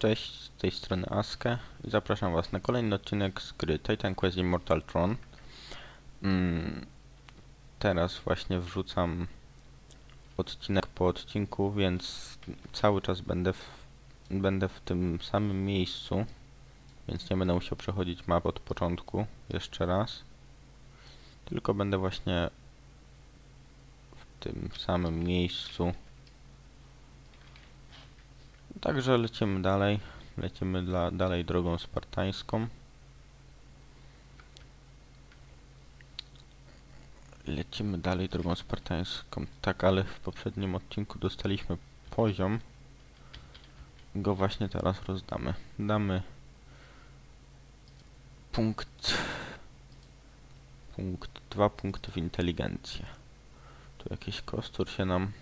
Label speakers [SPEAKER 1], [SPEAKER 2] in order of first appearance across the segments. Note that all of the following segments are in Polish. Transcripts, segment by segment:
[SPEAKER 1] Cześć, z tej strony Aske i zapraszam Was na kolejny odcinek z gry Titan Quest Immortal Tron. Mm, teraz właśnie wrzucam odcinek po odcinku, więc cały czas będę w, będę w tym samym miejscu, więc nie będę musiał przechodzić map od początku jeszcze raz. Tylko będę właśnie w tym samym miejscu. Także lecimy dalej. Lecimy dla, dalej drogą spartańską. Lecimy dalej drogą spartańską. Tak, ale w poprzednim odcinku dostaliśmy poziom. Go właśnie teraz rozdamy. Damy punkt punkt, dwa punkty w inteligencję. Tu jakiś kostur się nam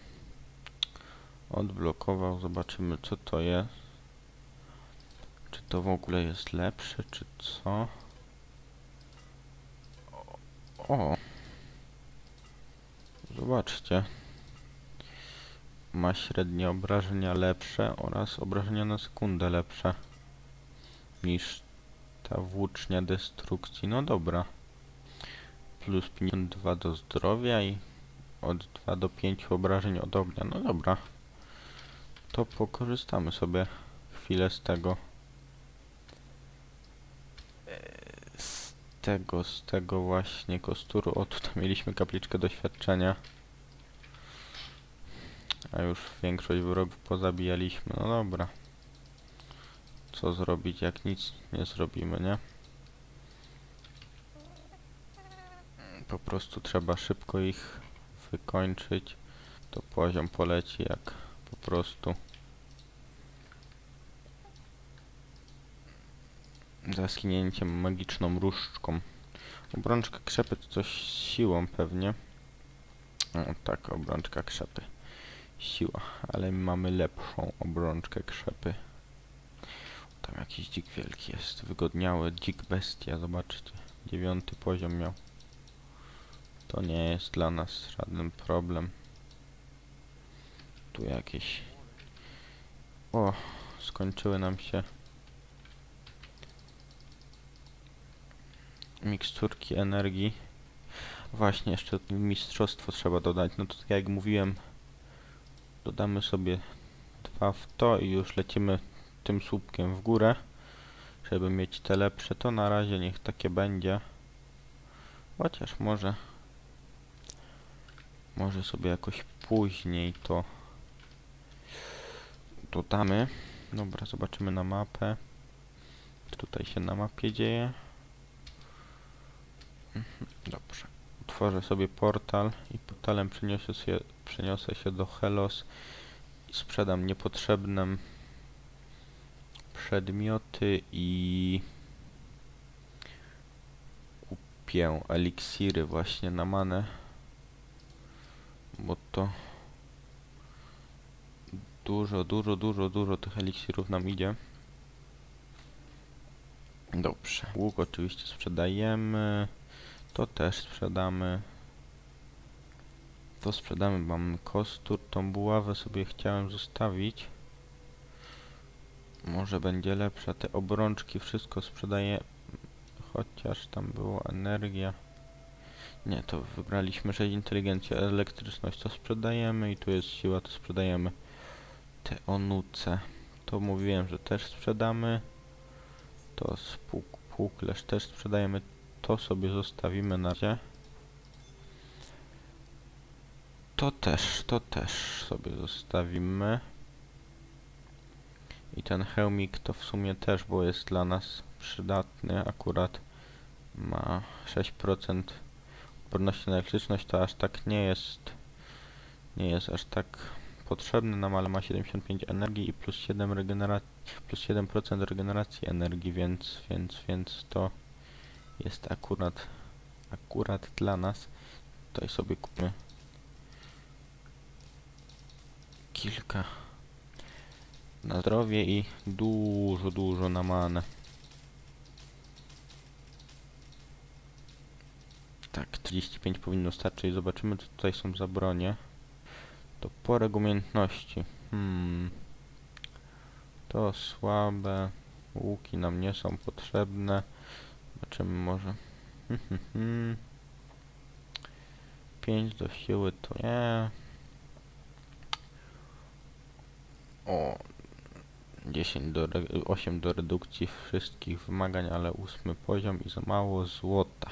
[SPEAKER 1] odblokował. Zobaczymy co to jest. Czy to w ogóle jest lepsze, czy co? O! Zobaczcie. Ma średnie obrażenia lepsze oraz obrażenia na sekundę lepsze niż ta włócznia destrukcji. No dobra. Plus 52 do zdrowia i od 2 do 5 obrażeń od ognia. No dobra. To pokorzystamy sobie chwilę z tego. Z tego, z tego właśnie kosturu. O, tutaj mieliśmy kapliczkę doświadczenia. A już większość wrogów pozabijaliśmy. No dobra. Co zrobić, jak nic nie zrobimy, nie? Po prostu trzeba szybko ich wykończyć. To poziom poleci jak po prostu. Zaskinięciem magiczną różdżką. Obrączka krzepy to coś z siłą pewnie. O tak, obrączka krzepy. Siła, ale my mamy lepszą obrączkę krzepy. Tam jakiś dzik wielki jest. Wygodniały dzik bestia, zobaczcie. Dziewiąty poziom miał. To nie jest dla nas żaden problem. Tu jakieś... O, skończyły nam się miksturki energii. Właśnie, jeszcze mistrzostwo trzeba dodać. No to tak jak mówiłem, dodamy sobie dwa w to i już lecimy tym słupkiem w górę, żeby mieć te lepsze. To na razie niech takie będzie. Chociaż może może sobie jakoś później to dodamy. Dobra, zobaczymy na mapę. Tutaj się na mapie dzieje? Mhm, Dobrze. Utworzę sobie portal i portalem przeniosę się, przeniosę się do Helos i sprzedam niepotrzebne przedmioty i kupię eliksiry właśnie na manę bo to dużo, dużo, dużo, dużo tych eliksirów nam idzie. Dobrze. Łuk oczywiście sprzedajemy. To też sprzedamy. To sprzedamy. Mam kostur. Tą buławę sobie chciałem zostawić. Może będzie lepsza. Te obrączki wszystko sprzedaję. Chociaż tam była energia. Nie, to wybraliśmy 6 inteligencja, elektryczność to sprzedajemy i tu jest siła, to sprzedajemy. Te onuce, to mówiłem, że też sprzedamy. To spłuk, płuklerz też sprzedajemy, to sobie zostawimy na razie. To też, to też sobie zostawimy. I ten hełmik to w sumie też, bo jest dla nas przydatny, akurat ma 6% odporności na elektryczność to aż tak nie jest nie jest aż tak potrzebny nam, ale ma 75 energii i plus 7 regeneracji plus 7% regeneracji energii, więc więc więc to jest akurat akurat dla nas. Tutaj sobie kupmy kilka na zdrowie i dużo, dużo na manę. Tak, 35 powinno starczyć. Zobaczymy, co tutaj są za bronie. To poreg umiejętności. Hmm. To słabe. Łuki nam nie są potrzebne. Zobaczymy może. 5 do siły to nie. O. 10 do re 8 do redukcji wszystkich wymagań, ale 8 poziom i za mało złota.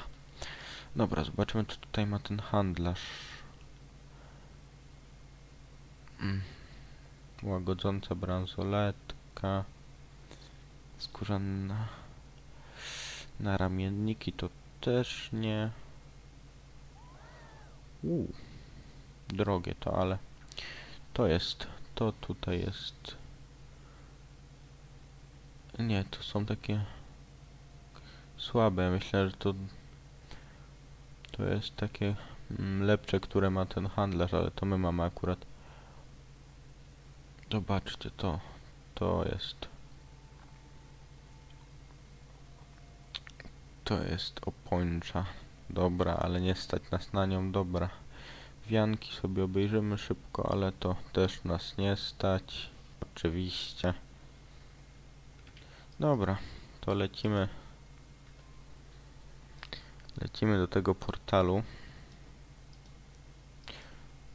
[SPEAKER 1] Dobra, zobaczymy co tutaj ma ten handlarz. Łagodząca bransoletka. Skórzana na ramienniki to też nie. Uuu, drogie to, ale to jest, to tutaj jest. Nie, to są takie słabe. Myślę, że to to jest takie mm, lepsze, które ma ten handlarz, ale to my mamy akurat. Zobaczcie to, to jest. To jest opończa. Dobra, ale nie stać nas na nią. Dobra. Wianki sobie obejrzymy szybko, ale to też nas nie stać. Oczywiście. Dobra, to lecimy. Lecimy do tego portalu.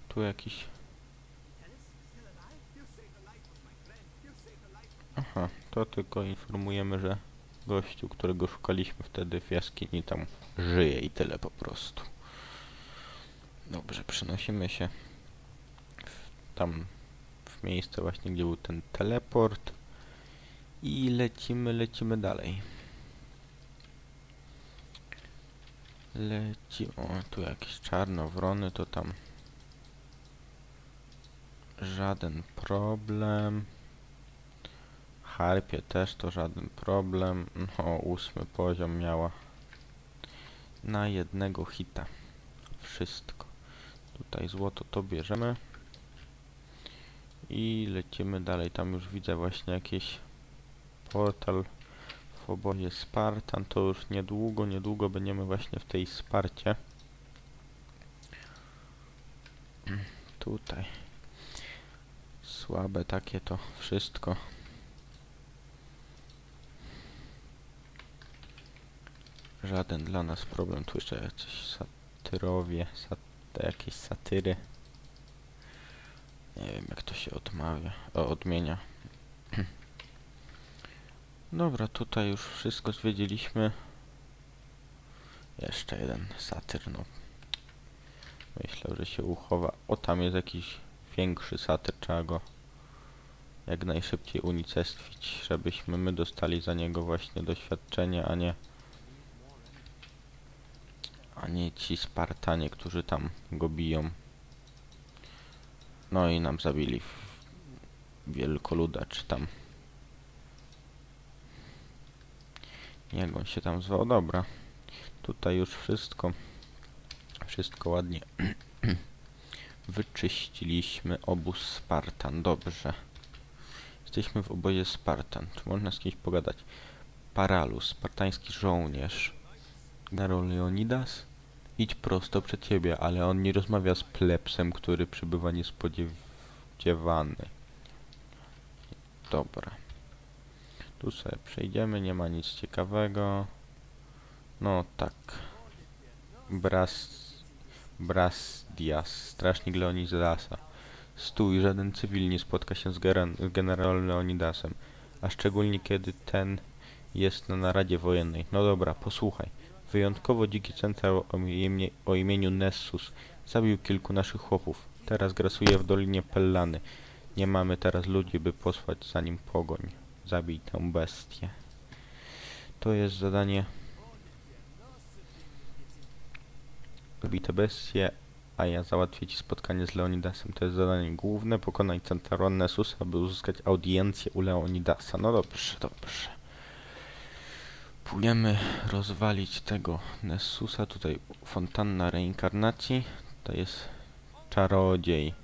[SPEAKER 1] Tu jakiś... to tylko informujemy, że gościu, którego szukaliśmy wtedy w jaskini, tam żyje i tyle po prostu. Dobrze, przenosimy się w, tam w miejsce właśnie, gdzie był ten teleport i lecimy, lecimy dalej. Leci... O, tu jakieś czarnowrony, to tam... Żaden problem. Harpie też to żaden problem. No, ósmy poziom miała. Na jednego hita. Wszystko. Tutaj złoto to bierzemy. I lecimy dalej. Tam już widzę właśnie jakiś portal w obozie Spartan. To już niedługo, niedługo będziemy właśnie w tej Sparcie. Tutaj. Słabe takie to wszystko. Żaden dla nas problem. Tu jeszcze jacyś satyrowie, sat jakieś satyry. Nie wiem jak to się odmawia, o, odmienia. Dobra, tutaj już wszystko zwiedziliśmy. Jeszcze jeden satyr, no. Myślę, że się uchowa. O, tam jest jakiś większy satyr, trzeba go jak najszybciej unicestwić, żebyśmy my dostali za niego właśnie doświadczenie, a nie a nie ci Spartanie, którzy tam go biją. No i nam zabili wielkoluda, czy tam. Jak on się tam zwał, dobra. Tutaj już wszystko. Wszystko ładnie wyczyściliśmy. Obóz Spartan, dobrze. Jesteśmy w obozie Spartan, czy można z kimś pogadać? Paralus, spartański żołnierz. Generał Leonidas idź prosto przed ciebie, ale on nie rozmawia z plepsem, który przybywa niespodziewany dobra tu sobie przejdziemy, nie ma nic ciekawego. No tak. Bras... Bras Dias, strażnik Leonidasa. Stój, żaden cywil nie spotka się z, z generałem Leonidasem. A szczególnie kiedy ten jest na naradzie wojennej. No dobra, posłuchaj. Wyjątkowo dziki centrał o, imię, o imieniu Nessus zabił kilku naszych chłopów. Teraz grasuje w Dolinie Pellany. Nie mamy teraz ludzi, by posłać za nim pogoń. Zabij tę bestię. To jest zadanie... Zabij tę bestię, a ja załatwię ci spotkanie z Leonidasem. To jest zadanie główne. Pokonaj Centaron Nessus, aby uzyskać audiencję u Leonidasa. No dobrze, dobrze. Pójdziemy rozwalić tego Nessusa. Tutaj fontanna reinkarnacji. To jest czarodziej.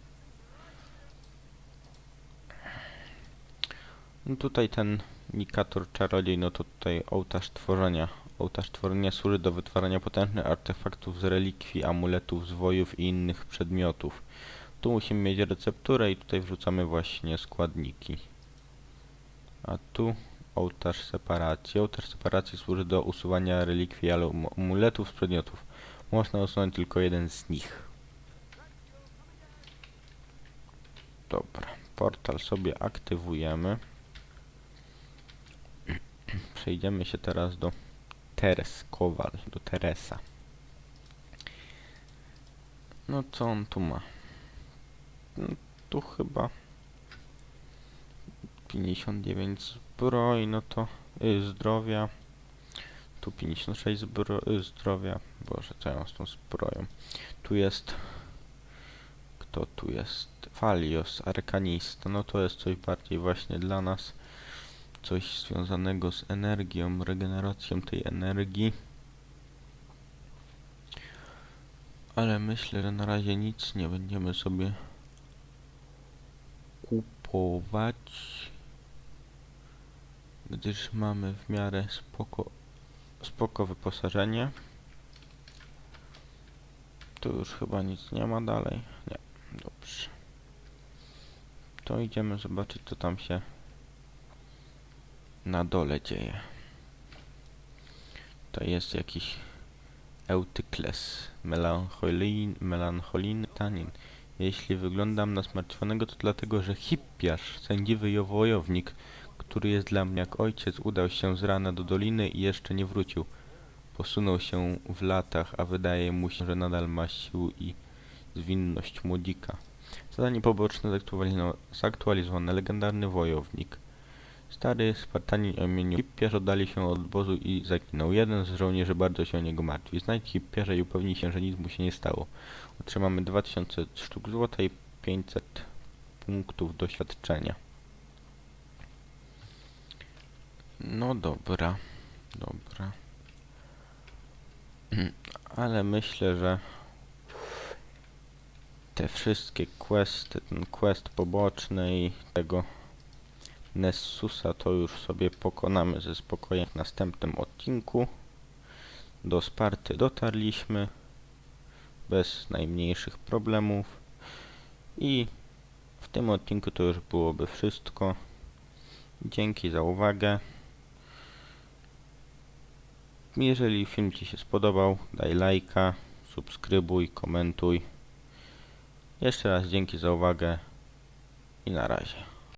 [SPEAKER 1] No tutaj ten Nikator Czarodziej, no to tutaj ołtarz tworzenia. Ołtarz tworzenia służy do wytwarzania potężnych artefaktów z relikwii, amuletów, zwojów i innych przedmiotów. Tu musimy mieć recepturę i tutaj wrzucamy właśnie składniki. A tu ołtarz separacji. Ołtarz separacji służy do usuwania relikwii amuletów z przedmiotów. Można usunąć tylko jeden z nich. Dobra, portal sobie aktywujemy. Przejdziemy się teraz do Teres Kowal, do Teresa. No co on tu ma? No, tu chyba 59 zbroi, no to y, zdrowia. Tu 56 zbro, y, zdrowia. Boże, co ja mam z tą zbroją? Tu jest kto tu jest? Falios, arkanista. No to jest coś bardziej właśnie dla nas. Coś związanego z energią, regeneracją tej energii. Ale myślę, że na razie nic nie będziemy sobie kupować. Gdyż mamy w miarę spoko, spoko wyposażenie. Tu już chyba nic nie ma dalej. Nie, dobrze. To idziemy zobaczyć co tam się na dole dzieje. To jest jakiś Eutykles, melancholin, melancholin, tanin. Jeśli wyglądam na zmartwionego, to dlatego, że hippiarz, sędziwy i wojownik, który jest dla mnie jak ojciec, udał się z rana do doliny i jeszcze nie wrócił. Posunął się w latach, a wydaje mu się, że nadal ma sił i zwinność młodzika. Zadanie poboczne zaktualizowane. Legendarny wojownik. Stary Spartanin o imieniu Hippiarz oddali się od obozu i zaginął. Jeden z żołnierzy bardzo się o niego martwi. Znajdź Hippiarza i upewnij się, że nic mu się nie stało. Otrzymamy 2000 sztuk złota i 500 punktów doświadczenia. No dobra, dobra. Ale myślę, że te wszystkie questy, ten quest poboczny i tego Nessusa to już sobie pokonamy ze spokojem w następnym odcinku. Do Sparty dotarliśmy bez najmniejszych problemów i w tym odcinku to już byłoby wszystko. Dzięki za uwagę. Jeżeli film Ci się spodobał, daj lajka, subskrybuj, komentuj. Jeszcze raz dzięki za uwagę i na razie.